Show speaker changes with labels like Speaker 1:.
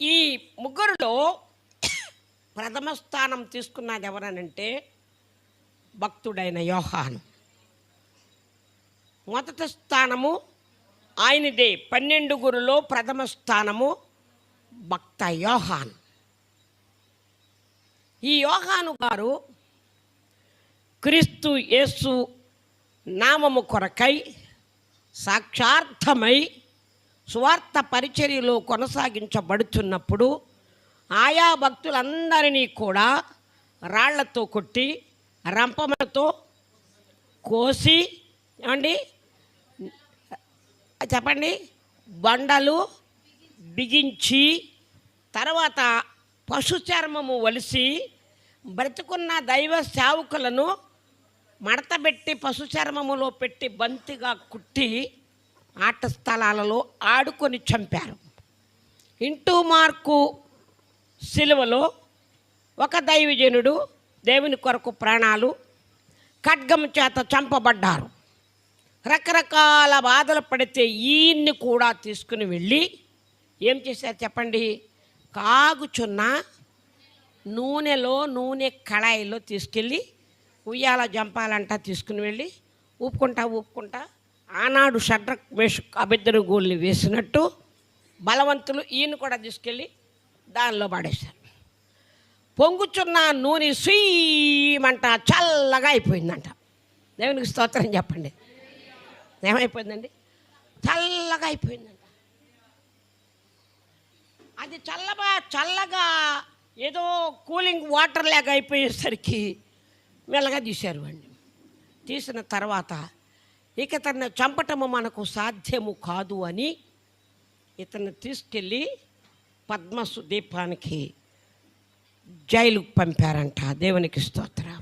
Speaker 1: ఈ ముగ్గురులో ప్రథమ స్థానం తీసుకున్నది ఎవరనంటే భక్తుడైన యోహాను. మొదటి స్థానము ఆయనదే. పన్నెండుగురులో ప్రథమ స్థానము భక్త యోహాన్. ఈ యోహాను గారు క్రీస్తు యేసు నామము కొరకై సాక్షార్థమై స్వార్థ పరిచర్యలో కొనసాగించబడుతున్నప్పుడు ఆయా భక్తులందరినీ కూడా రాళ్ళతో కొట్టి రంపములతో కోసి ఏమండి? చెప్పండి? బండలు బిగించి తర్వాత పశు చర్మము వలిసి బ్రతుకున్న దైవ సేవకులను మడతబెట్టి పశు చర్మములో పెట్టి బంతిగా కుట్టి ఆట స్థలాలలో ఆడుకొని చంపారు. ఇంటూ మార్కు సిలువలో ఒక దైవజనుడు దేవుని కొరకు ప్రాణాలు ఖడ్గం చేత చంపబడ్డారు. రకరకాల బాధలు పడితే ఈయన్ని కూడా తీసుకుని వెళ్ళి ఏం చేశారు చెప్పండి? కాగుచున్న నూనెలో నూనె కళాయిలో తీసుకెళ్ళి ఉయ్యాల జంపాలంట తీసుకుని వెళ్ళి ఊపుకుంటా ఊపుకుంటా ఆనాడు షడ్ర వేష అభిద్దరు గోల్ని వేసినట్టు బలవంతులు ఈయన కూడా తీసుకెళ్ళి దానిలో పడేశారు. పొంగుచున్న నూనె సుయ్యమంట చల్లగా అయిపోయిందంట. దేవునికి స్తోత్రం చెప్పండి. ఏమైపోయిందండి? చల్లగా అయిపోయిందంట. అది చల్లబా చల్లగా ఏదో కూలింగ్ వాటర్ లేక అయిపోయేసరికి మెల్లగా తీశారు వాడిని. తీసిన తర్వాత ఇక తన చంపటము మనకు సాధ్యము కాదు అని ఇతను తీసుకెళ్ళి పద్మసు దీపానికి జైలుకు పంపారంట దేవునికి స్తోత్ర.